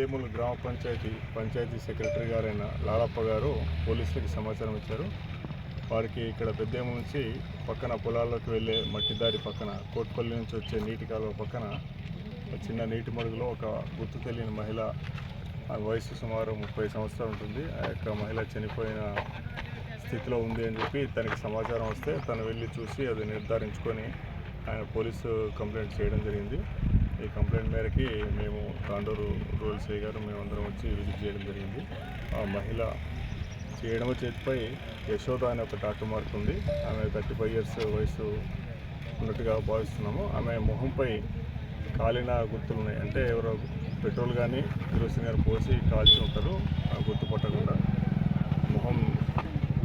వేముల గ్రామ పంచాయతీ పంచాయతీ సెక్రటరీ గారైన లాలప్ప గారు పోలీసులకి సమాచారం ఇచ్చారు. వారికి ఇక్కడ పెద్దేముల నుంచి పక్కన పొలాల్లోకి వెళ్ళే మట్టి దారి పక్కన కోట్పల్లి నుంచి వచ్చే నీటి కాలువ పక్కన ఒక చిన్న నీటి మడుగులో ఒక గుర్తు తెలియని మహిళ ఆ వయసు సుమారు ముప్పై సంవత్సరాలు ఉంటుంది. ఆ యొక్క మహిళ చనిపోయిన స్థితిలో ఉంది అని చెప్పి తనకి సమాచారం వస్తే తను వెళ్ళి చూసి అది నిర్ధారించుకొని ఆయన పోలీసు కంప్లైంట్ చేయడం జరిగింది. ఈ కంప్లైంట్ మేరకి మేము తాండూరు రూరల్ సీ గారు మేమందరం వచ్చి విజిట్ చేయడం జరిగింది. ఆ మహిళ చేయడమ చేతిపై యశోద అనే ఒక డాక్టర్ మార్క్ ఉంది. ఆమె థర్టీ ఫైవ్ ఇయర్స్ వయసు ఉన్నట్టుగా భావిస్తున్నాము. ఆమె మొహంపై కాలిన గుర్తులు ఉన్నాయి. అంటే ఎవరో పెట్రోల్ కానీ కిరోసిన్ కానీ పోసి కాల్చి ఉంటారు. ఆ గుర్తు పట్టకుండా మొహం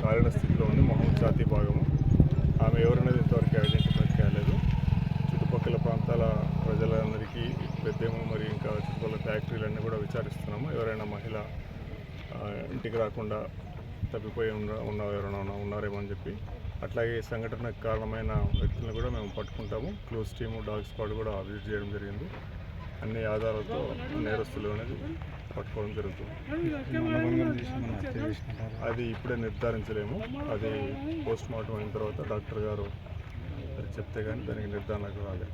కాలిన స్థితిలో ఉంది. మొహం ఛాతీ భాగము. ఆమె ఎవరనేది ఇంతవరకు ఐడెంటిఫై చేయలేదు చుట్టుపక్కల ప్రాంతాల ప్రజలందరికీ పెద్దేమో మరి ఇంకా చుట్టుపక్కల ఫ్యాక్టరీలన్నీ కూడా విచారిస్తున్నాము. ఎవరైనా మహిళ ఇంటికి రాకుండా తప్పిపోయి ఉన్న ఉన్న ఎవరైనా ఉన్నారేమో అని చెప్పి అట్లాగే సంఘటనకు కారణమైన వ్యక్తులను కూడా మేము పట్టుకుంటాము. క్లోజ్ టీము డాగ్ స్క్వాడ్ కూడా విజిట్ చేయడం జరిగింది. అన్ని ఆధారాలతో నేరస్తులు అనేది పట్టుకోవడం జరుగుతుంది. అది ఇప్పుడే నిర్ధారించలేము. అది పోస్ట్ మార్టం అయిన తర్వాత డాక్టర్ గారు అది చెప్తే కానీ దానికి నిర్ధారణకు రాలేదు.